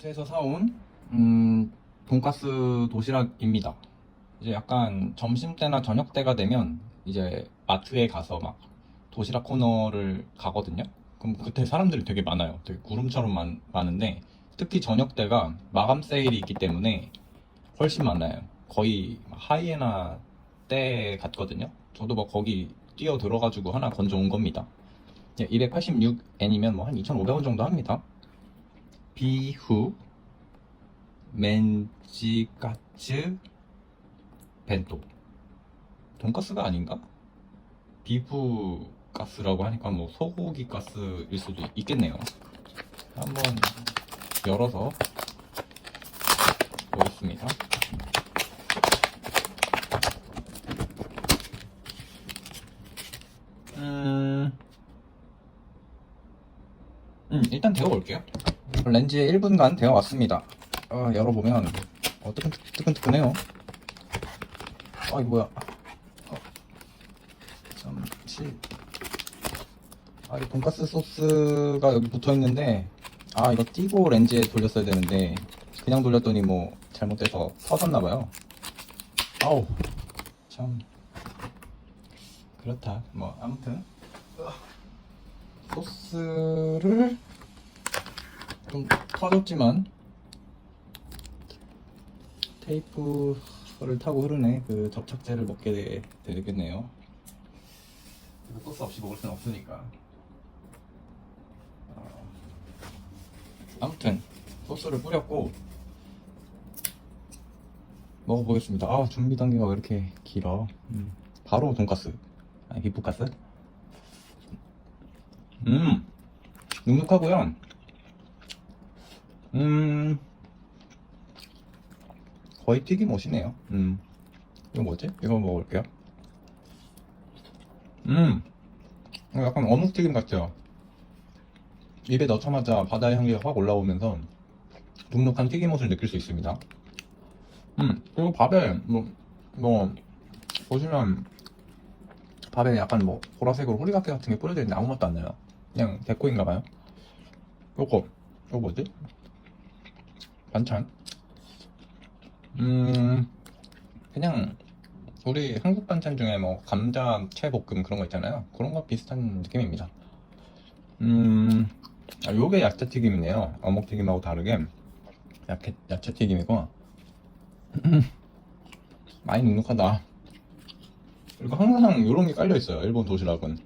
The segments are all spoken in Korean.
마트에서 사온 음, 돈가스 도시락입니다. 이제 약간 점심 때나 저녁 때가 되면 이제 마트에 가서 막 도시락 코너를 가거든요. 그럼 그때 사람들이 되게 많아요. 되게 구름처럼 많, 많은데 특히 저녁 때가 마감 세일이 있기 때문에 훨씬 많아요. 거의 하이에나 때 같거든요. 저도 뭐 거기 뛰어 들어가지고 하나 건져 온 겁니다. 286엔이면 뭐 한 2,500원 정도 합니다. 비후 멘지가츠 벤또 돈가스가 아닌가? 비프 가스라고 하니까 뭐 소고기 가스일 수도 있겠네요. 한번 열어서 보겠습니다. 음, 음 일단 데워볼게요. 렌즈에 1분간 데워왔습니다. 어, 열어보면 어, 뜨끈, 뜨끈뜨끈해요. 아, 이거 뭐야. 어, 잠시. 아, 이 돈가스 소스가 여기 붙어 있는데, 아, 이거 띄고 렌즈에 돌렸어야 되는데, 그냥 돌렸더니 뭐, 잘못돼서 터졌나봐요. 아우, 참. 그렇다. 뭐, 아무튼. 소스를 좀 터졌지만 테이프를 타고 흐르네. 그 접착제를 먹게 되, 되겠네요. 소스 없이 먹을 수는 없으니까. 어, 아무튼 소스를 뿌렸고 먹어보겠습니다. 아 준비 단계가 왜 이렇게 길어? 음, 바로 돈가스. 아니 비프가스? 음. 눅눅하고요 음. 거의 튀김옷이네요. 음. 이거 뭐지? 이거 먹을게요. 음. 약간 어묵튀김 같아요 입에 넣자마자 바다의 향기가 확 올라오면서 눅눅한 튀김옷을 느낄 수 있습니다. 음. 그리고 밥에 뭐, 뭐 보시면 밥에 약간 뭐 보라색으로 호리각기 같은 게 뿌려져 있는데 아무 맛도 안 나요. 그냥 데코인가봐요. 요거. 요거 뭐지? 반찬. 음 그냥 우리 한국 반찬 중에 뭐 감자 채볶음 그런 거 있잖아요. 그런 거 비슷한 느낌입니다. 음 아, 요게 야채튀김이네요. 어묵튀김하고 다르게 야채, 야채튀김이고. 많이 눅눅하다. 그리고 항상 요런 게 깔려 있어요. 일본 도시락은.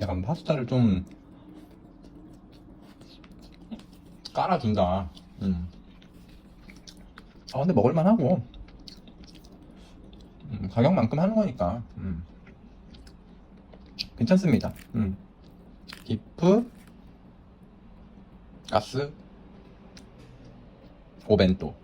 약간 파스타를 좀 깔아준다. 음. 아 근데 먹을만 하고 음, 가격만큼 하는 거니까 음. 괜찮습니다 음. 비프 가스 오벤또